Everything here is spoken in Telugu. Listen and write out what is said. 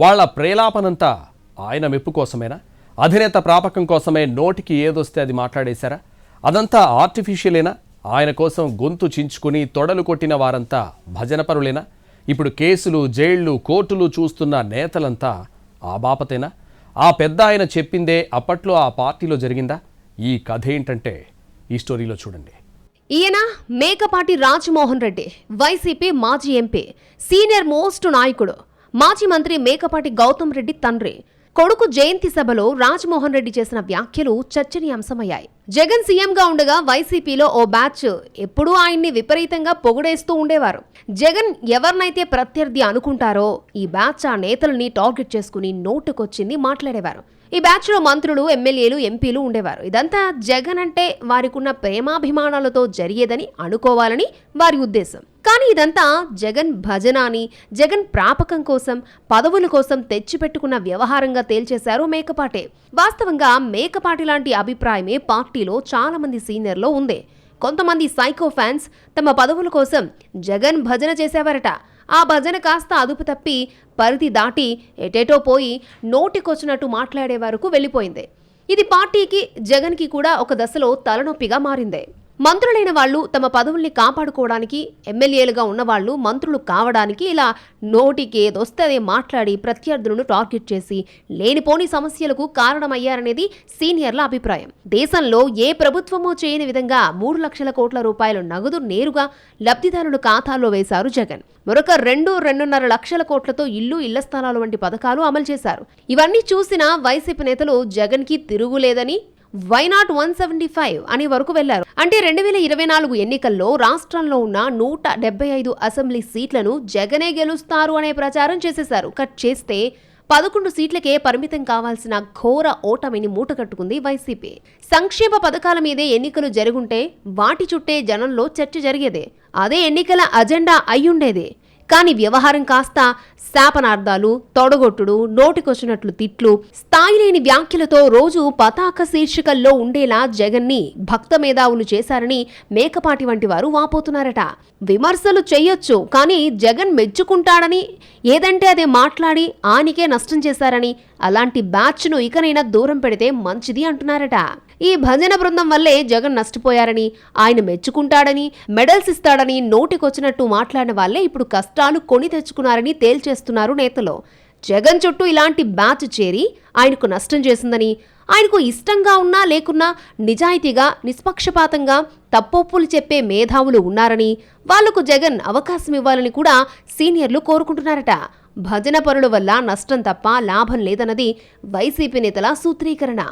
వాళ్ళ ప్రేలాపనంతా ఆయన మెప్పు కోసమేనా? అధినేత ప్రాపకం కోసమే నోటికి ఏదొస్తే అది మాట్లాడేశారా? అదంతా ఆర్టిఫిషియలేనా? ఆయన కోసం గొంతు చించుకుని తొడలు కొట్టిన వారంతా భజనపరులేనా? ఇప్పుడు కేసులు జైళ్ళు కోర్టులు చూస్తున్న నేతలంతా ఆ బాపతేనా? ఆ పెద్ద ఆయన చెప్పిందే అప్పట్లో ఆ పార్టీలో జరిగిందా? ఈ కథ ఏంటంటే ఈ స్టోరీలో చూడండి. ఈయన మేకపాటి రాజమోహన్ రెడ్డి వైసీపీ మాజీ ఎంపీ సీనియర్ మోస్ట్ నాయకుడు. మాజీ మంత్రి మేకపాటి గౌతమ్ రెడ్డి తండ్రి. కొడుకు జయంతి సభలో రాజమోహన్ రెడ్డి చేసిన వ్యాఖ్యలు చర్చనీయాంశమయ్యాయి. జగన్ సీఎంగా ఉండగా వైసీపీలో ఓ బ్యాచ్ ఎప్పుడూ ఆయన్ని విపరీతంగా పొగుడేస్తూ ఉండేవారు. జగన్ ఎవరినైతే ప్రత్యర్థి అనుకుంటారో ఈ బ్యాచ్ ఆ నేతల్ని టార్గెట్ చేసుకుని నోటుకొచ్చింది మాట్లాడేవారు. ఈ బ్యాచ్లో మంత్రులు ఎమ్మెల్యేలు ఎంపీలు ఉండేవారు. ఇదంతా జగన్ అంటే వారికున్న ప్రేమాభిమానాలతో జరిగేదని అనుకోవాలని వారి ఉద్దేశం. కానీ ఇదంతా జగన్ భజన అని జగన్ ప్రాపకం కోసం పదవుల కోసం తెచ్చిపెట్టుకున్న వ్యవహారంగా తేల్చేశారు మేకపాటే. వాస్తవంగా మేకపాటి లాంటి అభిప్రాయమే పార్టీలో చాలా మంది సీనియర్లో ఉంది. కొంతమంది సైకో ఫ్యాన్స్ తమ పదవుల కోసం జగన్ భజన చేసేవారట. ఆ భజన కాస్త అదుపు తప్పి పరిధి దాటి ఎటేటో పోయి నోటికొచ్చినట్టు మాట్లాడే వరకు వెళ్ళిపోయింది. ఇది పార్టీకి జగన్కి కూడా ఒక దశలో తలనొప్పిగా మారింది. మంత్రులైన వాళ్ళు తమ పదవుల్ని కాపాడుకోవడానికి ఎమ్మెల్యేలుగా ఉన్నవాళ్ళు మంత్రులు కావడానికి ఇలా నోటికి ఏదొస్తే మాట్లాడి ప్రత్యర్థులను టార్గెట్ చేసి లేనిపోని సమస్యలకు కారణమయ్యారనేది సీనియర్ల అభిప్రాయం. దేశంలో ఏ ప్రభుత్వమూ చేయని విధంగా మూడు లక్షల కోట్ల రూపాయలు నగదు నేరుగా లబ్ధిదారుల ఖాతాల్లో వేశారు జగన్. మరొక రెండు రెండున్నర లక్షల కోట్లతో ఇల్లు ఇళ్ళ స్థలాలు వంటి పథకాలు అమలు చేశారు. ఇవన్నీ చూసిన వైసీపీ నేతలు జగన్కి తిరుగులేదని why not one seventy five అనే వరకు వెళ్ళారు. అంటే రెండు వేల ఇరవై నాలుగు ఎన్నికల్లో రాష్ట్రంలో ఉన్న నూట డెబ్బై ఐదు అసెంబ్లీ సీట్లను జగనే గెలుస్తారు అనే ప్రచారం చేసేశారు. కట్ చేస్తే పదకొండు సీట్లకే పరిమితం కావాల్సిన ఘోర ఓటమిని మూటకట్టుకుంది వైసీపీ. సంక్షేమ పథకాల మీదే ఎన్నికలు జరుగుంటే వాటి చుట్టే జనంలో చర్చ జరిగేదే. అదే ఎన్నికల అజెండా అయ్యుండేదే. కానీ వ్యవహారం కాస్త శాపనార్థాలు తొడగొట్టుడు నోటికొచ్చినట్లు తిట్లు స్థాయి లేని వ్యాఖ్యలతో రోజు పతాక శీర్షికల్లో ఉండేలా జగన్ని భక్త మేధావులు చేశారని మేకపాటి వంటి వారు వాపోతున్నారట. విమర్శలు చెయ్యొచ్చు కానీ జగన్ మెచ్చుకుంటాడని ఏదంటే అదే మాట్లాడి ఆనికే నష్టం చేశారని అలాంటి బ్యాచ్ను ఇకనైనా దూరం పెడితే మంచిది అంటున్నారట. ఈ భజన బృందం వల్లే జగన్ నష్టపోయారని ఆయన మెచ్చుకుంటాడని మెడల్స్ ఇస్తాడని నోటికొచ్చినట్టు మాట్లాడిన వాళ్ళే ఇప్పుడు కష్టాలు కొని తెచ్చుకున్నారని తేల్చేస్తున్నారు నేతలు. జగన్ చుట్టూ ఇలాంటి బ్యాచ్ చేరి ఆయనకు నష్టం చేసిందని ఆయనకు ఇష్టంగా ఉన్నా లేకున్నా నిజాయితీగా నిష్పక్షపాతంగా తప్పొప్పులు చెప్పే మేధావులు ఉన్నారని వాళ్ళకు జగన్ అవకాశం ఇవ్వాలని కూడా సీనియర్లు కోరుకుంటున్నారట. భజన పరుల వల్ల నష్టం తప్ప లాభం లేదన్నది వైసీపీ నేతల సూత్రీకరణ.